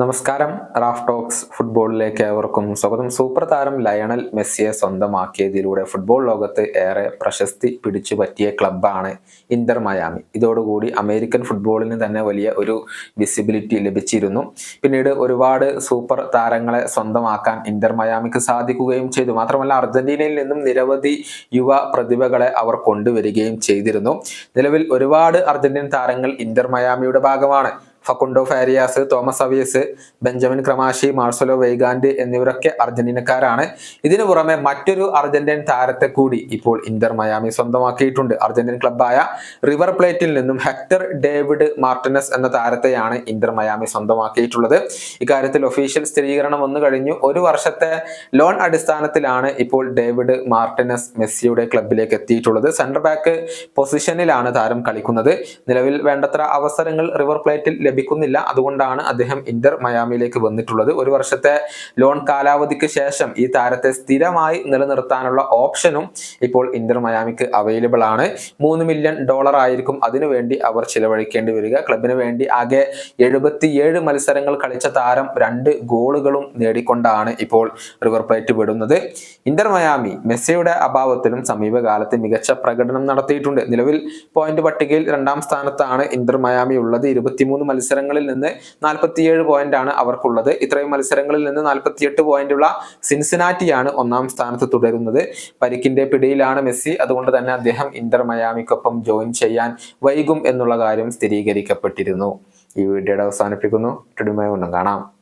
നമസ്കാരം. Raf talks ഫുട്ബോളിലേക്ക് ഏവർക്കും സ്വാഗതം. സൂപ്പർ താരം ലയണൽ മെസ്സിയെ സ്വന്തമാക്കിയതിലൂടെ ഫുട്ബോൾ ലോകത്ത് ഏറെ പ്രശസ്തി പിടിച്ചു പറ്റിയ ക്ലബ്ബാണ് ഇന്റർ മയാമി. ഇതോടുകൂടി അമേരിക്കൻ ഫുട്ബോളിന് തന്നെ വലിയ ഒരു വിസിബിലിറ്റി ലഭിച്ചിരുന്നു. പിന്നീട് ഒരുപാട് സൂപ്പർ താരങ്ങളെ സ്വന്തമാക്കാൻ ഇന്റർ മയാമിക്ക് സാധിക്കുകയും ചെയ്തു. മാത്രമല്ല അർജന്റീനയിൽ നിന്നും നിരവധി യുവ പ്രതിഭകളെ അവർ കൊണ്ടുവരികയും ചെയ്തിരുന്നു. നിലവിൽ ഒരുപാട് അർജന്റീൻ താരങ്ങൾ ഇന്റർ മയാമിയുടെ ഭാഗമാണ്. Facundo Farias Tomas Aviles Benjamin Cremaschi Marcelo Weigandt എന്നിവരൊക്കെ അർജന്റീനക്കാരാണ്. ഇതിനു പുറമെ മറ്റൊരു അർജന്റീൻ താരത്തെ കൂടി ഇപ്പോൾ ഇന്റർ മയാമി സ്വന്തമാക്കിയിട്ടുണ്ട്. അർജന്റീൻ ക്ലബായ റിവർ പ്ലേറ്റിൽ നിന്നും ഹെക്ടർ ഡേവിഡ് മാർട്ടിനസ് എന്ന താരത്തെയാണ് ഇന്റർ മയാമി സ്വന്തമാക്കിയിട്ടുള്ളത്. ഇക്കാര്യത്തിൽ ഒഫീഷ്യൽ സ്ഥിരീകരണം വന്നു കഴിഞ്ഞു. ഒരു വർഷത്തെ ലോൺ അടിസ്ഥാനത്തിലാണ് ഇപ്പോൾ ഡേവിഡ് മാർട്ടിനസ് മെസ്സിയുടെ ക്ലബിലേക്ക് എത്തിയിട്ടുള്ളത്. സെന്റർ ബാക്ക് പൊസിഷനിലാണ് താരം കളിക്കുന്നത്. നിലവിൽ വേണ്ടത്ര അവസരങ്ങൾ റിവർ പ്ലേറ്റിൽ ലഭിക്കുന്നില്ല. അതുകൊണ്ടാണ് അദ്ദേഹം ഇന്റർ മയാമിയിലേക്ക് വന്നിട്ടുള്ളത്. ഒരു വർഷത്തെ ലോൺ കാലാവധിക്ക് ശേഷം ഈ താരത്തെ സ്ഥിരമായി നിലനിർത്താനുള്ള ഓപ്ഷനും ഇപ്പോൾ ഇന്റർ മയാമിക്ക് അവൈലബിൾ ആണ്. മൂന്ന് മില്യൺ ഡോളർ ആയിരിക്കും അതിനുവേണ്ടി അവർ ചിലവഴിക്കേണ്ടി വരിക. ക്ലബിന് വേണ്ടി ആകെ എഴുപത്തിയേഴ് മത്സരങ്ങൾ കളിച്ച താരം രണ്ട് ഗോളുകളും നേടിക്കൊണ്ടാണ് ഇപ്പോൾ റിവർ പ്ലേറ്റ് വിടുന്നത്. ഇന്റർ മയാമി മെസ്സിയുടെ അഭാവത്തിലും സമീപകാലത്ത് മികച്ച പ്രകടനം നടത്തിയിട്ടുണ്ട്. നിലവിൽ പോയിന്റ് പട്ടികയിൽ രണ്ടാം സ്ഥാനത്താണ് ഇന്റർ മയാമി ഉള്ളത്. ഇരുപത്തിമൂന്ന് മത്സരങ്ങളിൽ നിന്ന് നാൽപ്പത്തിയേഴ് പോയിന്റ് ആണ് അവർക്കുള്ളത്. ഇത്രയും മത്സരങ്ങളിൽ നിന്ന് നാൽപ്പത്തിയെട്ട് പോയിന്റുള്ള സിൻസിനാറ്റിയാണ് ഒന്നാം സ്ഥാനത്ത് തുടരുന്നത്. പരിക്കിന്റെ പിടിയിലാണ് മെസ്സി. അതുകൊണ്ട് തന്നെ അദ്ദേഹം ഇന്റർ മയാമിക്കൊപ്പം ജോയിൻ ചെയ്യാൻ വൈകും എന്നുള്ള കാര്യം സ്ഥിരീകരിക്കപ്പെട്ടിരുന്നു. ഈ വീഡിയോയുടെ അവസാനിപ്പിക്കുന്നു. ടുടുമായി ഒന്നും കാണാം.